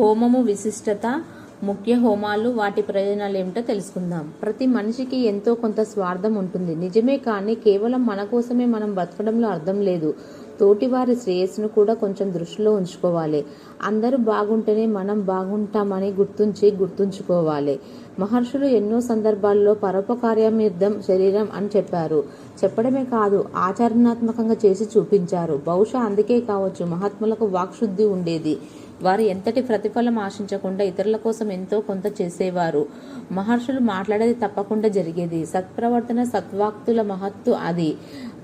హోమము విశిష్టత ముఖ్య హోమాలు వాటి ప్రయోజనాలు ఏమిటో తెలుసుకుందాం. ప్రతి మనిషికి ఎంతో కొంత స్వార్థం ఉంటుంది. నిజమే కానీ కేవలం మన కోసమే మనం బతకడంలో అర్థం లేదు. తోటివారి శ్రేయస్సును కూడా కొంచెం దృష్టిలో ఉంచుకోవాలి. అందరూ బాగుంటేనే మనం బాగుంటామని గుర్తుంచి గుర్తుంచుకోవాలి. మహర్షులు ఎన్నో సందర్భాల్లో పరోపకార్యమిర్థం శరీరం అని చెప్పారు. చెప్పడమే కాదు ఆచరణాత్మకంగా చేసి చూపించారు. బహుశా అందుకే కావచ్చు మహాత్ములకు వాక్శుద్ధి ఉండేది. వారు ఎంతటి ప్రతిఫలం ఆశించకుండా ఇతరుల కోసం ఎంతో కొంత చేసేవారు. మహర్షులు మాట్లాడేది తప్పకుండా జరిగేది. సత్ప్రవర్తన సత్వాక్తుల మహత్తు అది.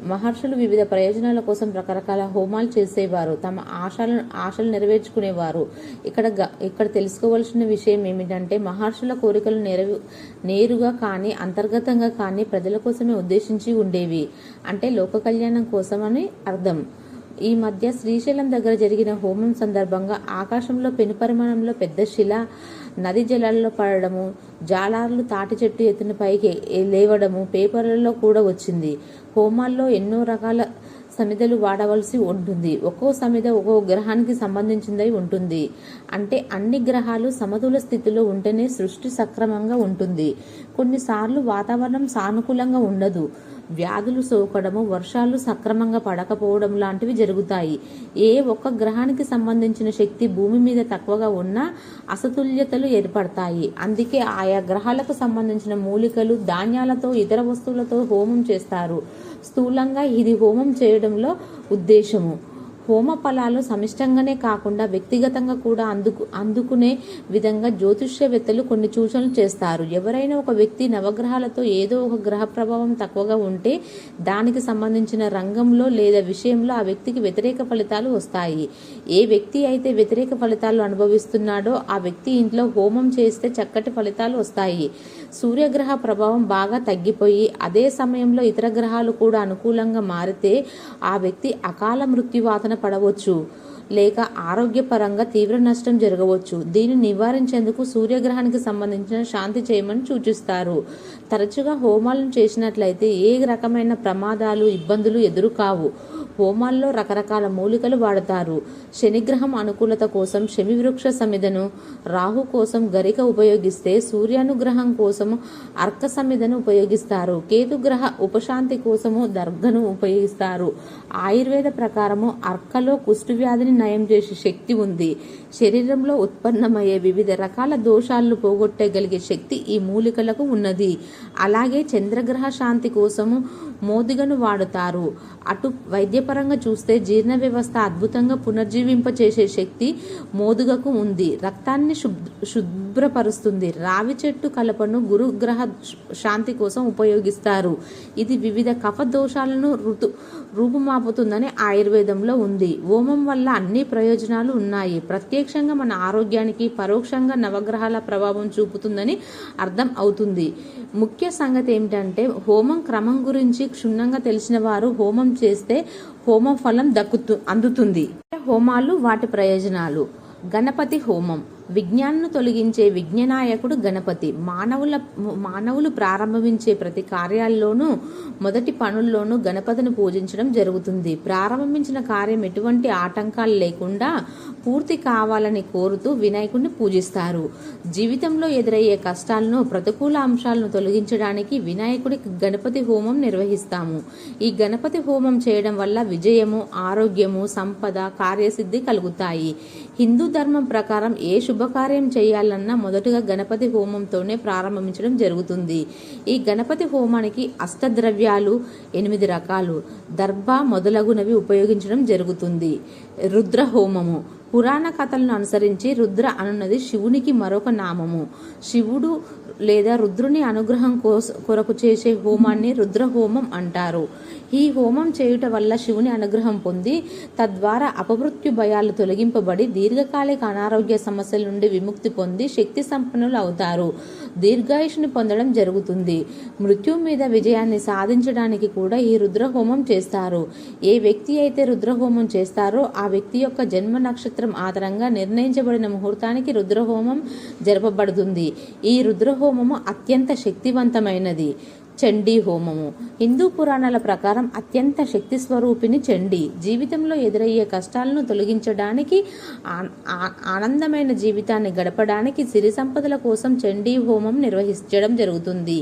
మహర్షులు వివిధ ప్రయోజనాల కోసం రకరకాల హోమాలు చేసేవారు. తమ ఆశలను ఆశలు నెరవేర్చుకునేవారు. ఇక్కడ గ- ఇక్కడ తెలుసుకోవాల్సిన విషయం ఏమిటంటే మహర్షుల కోరికలు నెరవే నేరుగా కానీ అంతర్గతంగా కానీ ప్రజల కోసమే ఉద్దేశించి ఉండేవి. అంటే లోక కళ్యాణం కోసమని అర్థం. ఈ మధ్య శ్రీశైలం దగ్గర జరిగిన హోమం సందర్భంగా ఆకాశంలో పెను పరిమాణంలో పెద్ద శిల నది జలాల్లో పడడము జాలార్లు తాటి చెట్టు ఎత్తున పైకి లేవడము పేపర్లలో కూడా వచ్చింది. హోమాల్లో ఎన్నో రకాల సమిధలు వాడవలసి ఉంటుంది. ఒక్కో సమిధ ఒక్కో గ్రహానికి సంబంధించిందై ఉంటుంది. అంటే అన్ని గ్రహాలు సమతుల స్థితిలో ఉంటేనే సృష్టి సక్రమంగా ఉంటుంది. కొన్నిసార్లు వాతావరణం సానుకూలంగా ఉండదు. వ్యాధులు సోకడము వర్షాలు సక్రమంగా పడకపోవడం లాంటివి జరుగుతాయి. ఏ ఒక్క గ్రహానికి సంబంధించిన శక్తి భూమి మీద తక్కువగా ఉన్నా అసతుల్యతలు ఏర్పడతాయి. అందుకే ఆయా గ్రహాలకు సంబంధించిన మూలికలు ధాన్యాలతో ఇతర వస్తువులతో హోమం చేస్తారు. స్థూలంగా ఇది హోమం చేయడంలో ఉద్దేశము. హోమ ఫలాలు సమిష్టంగానే కాకుండా వ్యక్తిగతంగా కూడా అందుకు అందుకునే విధంగా జ్యోతిష్యవేత్తలు కొన్ని సూచనలు చేస్తారు. ఎవరైనా ఒక వ్యక్తి నవగ్రహాలతో ఏదో ఒక గ్రహ ప్రభావం తక్కువగా ఉంటే దానికి సంబంధించిన రంగంలో లేదా విషయంలో ఆ వ్యక్తికి వ్యతిరేక ఫలితాలు వస్తాయి. ఏ వ్యక్తి అయితే వ్యతిరేక ఫలితాలు అనుభవిస్తున్నాడో ఆ వ్యక్తి ఇంట్లో హోమం చేస్తే చక్కటి ఫలితాలు వస్తాయి. సూర్యగ్రహ ప్రభావం బాగా తగ్గిపోయి అదే సమయంలో ఇతర గ్రహాలు కూడా అనుకూలంగా మారితే ఆ వ్యక్తి అకాల మృత్యువాతన పడవచ్చు. లేక ఆరోగ్యపరంగా తీవ్ర నష్టం జరగవచ్చు. దీన్ని నివారించేందుకు సూర్యగ్రహానికి సంబంధించిన శాంతి చేయమని సూచిస్తారు. తరచుగా హోమాలను చేసినట్లయితే ఏ రకమైన ప్రమాదాలు ఇబ్బందులు ఎదురు కావు హోమాల్లో రకరకాల మూలికలు వాడతారు. శనిగ్రహం అనుకూలత కోసం శమివృక్ష సమిదను రాహు కోసం గరిక ఉపయోగిస్తే సూర్యానుగ్రహం కోసము అర్క సమిదను ఉపయోగిస్తారు. కేతుగ్రహ ఉపశాంతి కోసము దర్గను ఉపయోగిస్తారు. ఆయుర్వేద ప్రకారము అర్కలో కుష్టు వ్యాధిని నయం చేసే శక్తి ఉంది. శరీరంలో ఉత్పన్నమయ్యే వివిధ రకాల దోషాలను పోగొట్టగలిగే శక్తి ఈ మూలికలకు ఉన్నది. అలాగే చంద్రగ్రహ శాంతి కోసము మోదిగను వాడుతారు. అటు వైద్యపరంగా చూస్తే జీర్ణ వ్యవస్థ అద్భుతంగా పునర్జీవింపచేసే శక్తి మోదుగకు ఉంది. రక్తాన్ని శుద్ధ శుభ్రపరుస్తుంది. రావి చెట్టు కలపను గురుగ్రహ శాంతి కోసం ఉపయోగిస్తారు. ఇది వివిధ కఫ దోషాలను ఋతు రూపుమాపుతుందని ఆయుర్వేదంలో ఉంది. హోమం వల్ల అన్ని ప్రయోజనాలు ఉన్నాయి. ప్రత్యక్షంగా మన ఆరోగ్యానికి పరోక్షంగా నవగ్రహాల ప్రభావం చూపుతుందని అర్థం అవుతుంది. ముఖ్య సంగతి ఏమిటంటే హోమం క్రమం గురించి క్షుణ్ణంగా తెలిసిన వారు హోమం చేస్తే హోమ ఫలం దక్కుతు అందుతుంది. హోమాలు వాటి ప్రయోజనాలు. గణపతి హోమం. విజ్ఞాన్ను తొలగించే విజ్ఞనాయకుడు గణపతి. మానవుల మానవులు ప్రారంభించే ప్రతి కార్యాల్లోనూ మొదటి పనుల్లోనూ గణపతిని పూజించడం జరుగుతుంది. ప్రారంభించిన కార్యం ఎటువంటి ఆటంకాలు లేకుండా పూర్తి కావాలని కోరుతూ వినాయకుడిని పూజిస్తారు. జీవితంలో ఎదురయ్యే కష్టాలను ప్రతికూల అంశాలను తొలగించడానికి వినాయకుడి గణపతి హోమం నిర్వహిస్తాము. ఈ గణపతి హోమం చేయడం వల్ల విజయము ఆరోగ్యము సంపద కార్యసిద్ధి కలుగుతాయి. హిందూ ధర్మం ప్రకారం ఏ శుభకార్యం చేయాలన్నా మొదటగా గణపతి హోమంతోనే ప్రారంభించడం జరుగుతుంది. ఈ గణపతి హోమానికి అష్టద్రవ్యాలు ఎనిమిది రకాలు దర్భ మొదలగునవి ఉపయోగించడం జరుగుతుంది. రుద్ర హోమము. పురాణ కథలను అనుసరించి రుద్ర అనున్నది శివునికి మరొక నామము. శివుడు లేదా రుద్రుని అనుగ్రహం కోస కొరకు చేసే హోమాన్ని రుద్ర హోమం అంటారు. ఈ హోమం చేయుట వల్ల శివుని అనుగ్రహం పొంది తద్వారా అపమృత్యు భయాలు తొలగింపబడి దీర్ఘకాలిక అనారోగ్య సమస్యల నుండి విముక్తి పొంది శక్తి సంపన్నులు అవుతారు. దీర్ఘాయుషుని పొందడం జరుగుతుంది. మృత్యు మీద విజయాన్ని సాధించడానికి కూడా ఈ రుద్రహోమం చేస్తారు. ఏ వ్యక్తి అయితే రుద్రహోమం చేస్తారో ఆ వ్యక్తి యొక్క జన్మ నక్షత్రం ఆధారంగా నిర్ణయించబడిన ముహూర్తానికి రుద్రహోమం జరపబడుతుంది. ఈ రుద్రహోమము అత్యంత శక్తివంతమైనది. చండీ హోమము. హిందూ పురాణాల ప్రకారం అత్యంత శక్తి స్వరూపిణి చండీ. జీవితంలో ఎదురయ్యే కష్టాలను తొలగించడానికి ఆనందమైన జీవితాన్ని గడపడానికి సిరి సంపదల కోసం చండీ హోమం నిర్వహించడం జరుగుతుంది.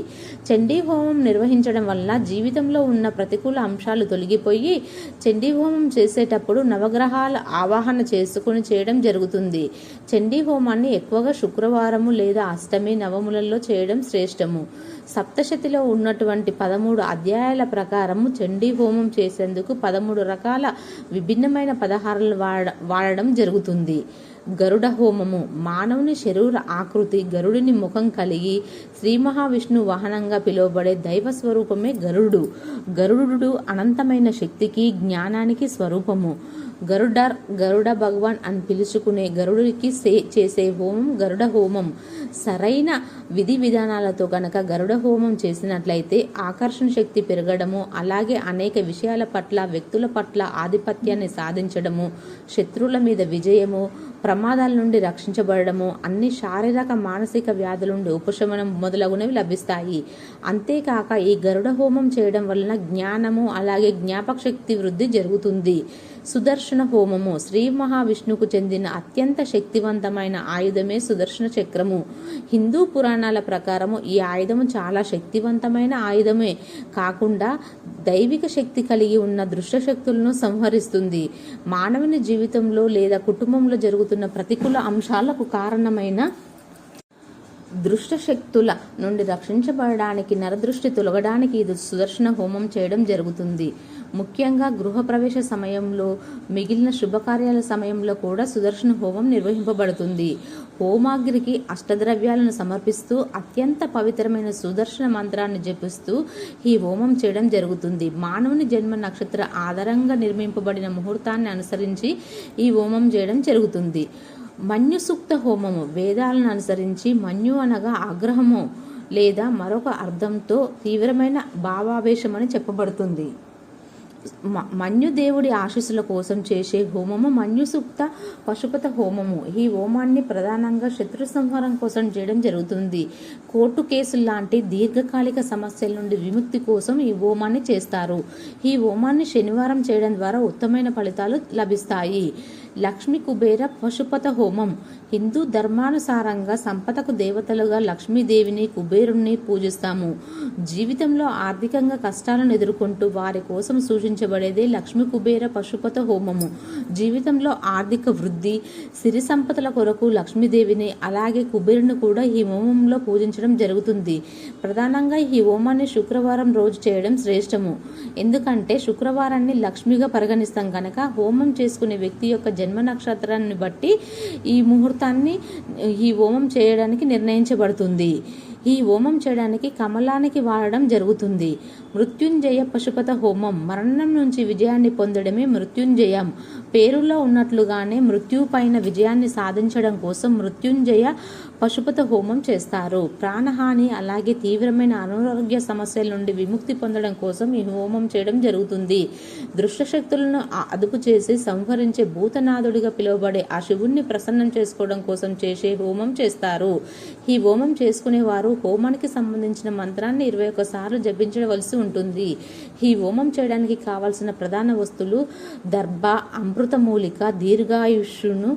చండీ హోమం నిర్వహించడం వల్ల జీవితంలో ఉన్న ప్రతికూల అంశాలు తొలగిపోయి చండీ హోమం చేసేటప్పుడు నవగ్రహాల ఆవాహన చేసుకుని చేయడం జరుగుతుంది. చండీ హోమాన్ని ఎక్కువగా శుక్రవారము లేదా అష్టమి నవములలో చేయడం శ్రేష్టము. సప్తశతిలో ఉన్నటువంటి పదమూడు అధ్యాయాల ప్రకారము చండీ హోమం చేసేందుకు పదమూడు రకాల విభిన్నమైన పదహారాలు వాడ వాడడం జరుగుతుంది. గరుడ హోమము మానవుని శరీర ఆకృతి గరుడిని ముఖం కలిగి శ్రీ మహావిష్ణు వాహనంగా పిలువబడే దైవ స్వరూపమే గరుడు. గరుడు అనంతమైన శక్తికి జ్ఞానానికి స్వరూపము. గరుడ గరుడ భగవాన్ అని పిలుచుకునే గరుడికి సే చేసే హోమం గరుడ హోమం. సరైన విధి విధానాలతో కనుక గరుడ హోమం చేసినట్లయితే ఆకర్షణ శక్తి పెరగడము అలాగే అనేక విషయాల పట్ల వ్యక్తుల పట్ల ఆధిపత్యాన్ని సాధించడము శత్రువుల మీద విజయము ప్రమాదాల నుండి రక్షించబడము అన్ని శారీరక మానసిక వ్యాధుల నుండి ఉపశమనం మొదలగునవి లభిస్తాయి. అంతేకాక ఈ గరుడ హోమం చేయడం వలన జ్ఞానము అలాగే జ్ఞాపక శక్తి వృద్ధి జరుగుతుంది. సుదర్శన హోమము. శ్రీ మహావిష్ణువుకు చెందిన అత్యంత శక్తివంతమైన ఆయుధమే సుదర్శన చక్రము. హిందూ పురాణాల ప్రకారము ఈ ఆయుధము చాలా శక్తివంతమైన ఆయుధమే. కాకుండా దైవిక శక్తి కలిగి ఉన్న దృష్ట శక్తులను సంహరిస్తుంది. మానవుని జీవితంలో లేదా కుటుంబంలో జరుగుతున్న ప్రతికూల అంశాలకు కారణమైన దృష్ట శక్తుల నుండి రక్షించబడడానికి నరదృష్టి తొలగడానికి ఇది సుదర్శన హోమం చేయడం జరుగుతుంది. ముఖ్యంగా గృహప్రవేశ సమయంలో మిగిలిన శుభకార్యాల సమయంలో కూడా సుదర్శన హోమం నిర్వహింపబడుతుంది. హోమాగ్రికి అష్టద్రవ్యాలను సమర్పిస్తూ అత్యంత పవిత్రమైన సుదర్శన మంత్రాన్ని జపిస్తూ ఈ హోమం చేయడం జరుగుతుంది. మానవుని జన్మ నక్షత్ర ఆధారంగా నిర్మింపబడిన ముహూర్తాన్ని అనుసరించి ఈ హోమం చేయడం జరుగుతుంది. మన్యు సూక్త హోమము వేదాలను అనుసరించి మన్యు అనగా ఆగ్రహము లేదా మరొక అర్థంతో తీవ్రమైన భావావేశమని చెప్పబడుతుంది. మన్యుదేవుడి ఆశీస్సుల కోసం చేసే హోమము మన్యుసూక్త పశుపత హోమము. ఈ హోమాన్ని ప్రధానంగా శత్రు సంహారం కోసం చేయడం జరుగుతుంది. కోర్టు కేసులు లాంటి దీర్ఘకాలిక సమస్యల నుండి విముక్తి కోసం ఈ హోమాన్ని చేస్తారు. ఈ హోమాన్ని శనివారం చేయడం ద్వారా ఉత్తమైన ఫలితాలు లభిస్తాయి. లక్ష్మీ కుబేర పశుపత హోమం. హిందూ ధర్మానుసారంగా సంపదకు దేవతలుగా లక్ష్మీదేవిని కుబేరుణ్ణి పూజిస్తాము. జీవితంలో ఆర్థికంగా కష్టాలను ఎదుర్కొంటూ వారి కోసం సూచించబడేదే లక్ష్మీ కుబేర పశుపత హోమము. జీవితంలో ఆర్థిక వృద్ధి సిరి సంపదల కొరకు లక్ష్మీదేవిని అలాగే కుబేరుని కూడా ఈ హోమంలో పూజించడం జరుగుతుంది. ప్రధానంగా ఈ హోమాన్ని శుక్రవారం రోజు చేయడం శ్రేష్టము. ఎందుకంటే శుక్రవారాన్ని లక్ష్మిగా పరిగణిస్తాం కనుక హోమం చేసుకునే వ్యక్తి యొక్క జన్మ నక్షత్రాన్ని బట్టి ఈ ముహూర్తాన్ని ఈ హోమం చేయడానికి నిర్ణయించబడుతుంది. ఈ హోమం చేయడానికి కమలానికి వాడడం జరుగుతుంది. మృత్యుంజయ పశుపత హోమం మరణం నుంచి విజయాన్ని పొందడమే మృత్యుంజయం. పేరులో ఉన్నట్లుగానే మృత్యు పైన విజయాన్ని సాధించడం కోసం మృత్యుంజయ పశుపత హోమం చేస్తారు. ప్రాణహాని అలాగే తీవ్రమైన అనారోగ్య సమస్యల నుండి విముక్తి పొందడం కోసం ఈ హోమం చేయడం జరుగుతుంది. దుష్టశక్తులను అదుపు చేసి సంహరించే భూతనాథుడిగా పిలువబడే ఆ శివుణ్ణి ప్రసన్నం చేసుకోవడం కోసం చేసే హోమం చేస్తారు. ఈ హోమం చేసుకునేవారు హోమానికి సంబంధించిన మంత్రాన్ని ఇరవై ఒక్కసార్లు జపించవలసి ఉంటుంది. ఈ హోమం చేయడానికి కావలసిన ప్రధాన వస్తువులు దర్భ అమృతమూలిక దీర్ఘాయుష్ను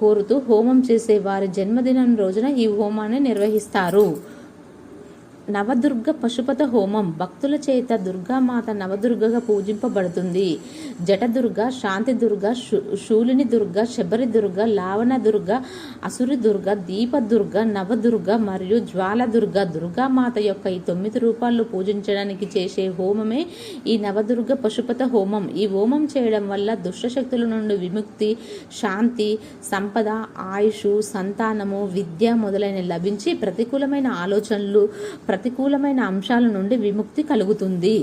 కోరుతూ హోమం చేసే వారి జన్మదినం రోజున ఈ హోమాన్ని నిర్వహిస్తారు. నవదుర్గ పశుపత హోమం భక్తుల చేత దుర్గామాత నవదుర్గగా పూజింపబడుతుంది. జటదుర్గ శాంతి దుర్గ శూలిని దుర్గ శబరి దుర్గ లావణ దుర్గ అసురి దుర్గ దీప దుర్గ నవదుర్గ మరియు జ్వాలదుర్గ దుర్గామాత యొక్క ఈ తొమ్మిది రూపాల్లో పూజించడానికి చేసే హోమమే ఈ నవదుర్గ పశుపత హోమం. ఈ హోమం చేయడం వల్ల దుష్టశక్తుల నుండి విముక్తి శాంతి సంపద ఆయుష్ సంతానము విద్య మొదలైన లభించి ప్రతికూలమైన ఆలోచనలు ప్రతికూలమైన అంశాల నుండి విముక్తి కలుగుతుంది.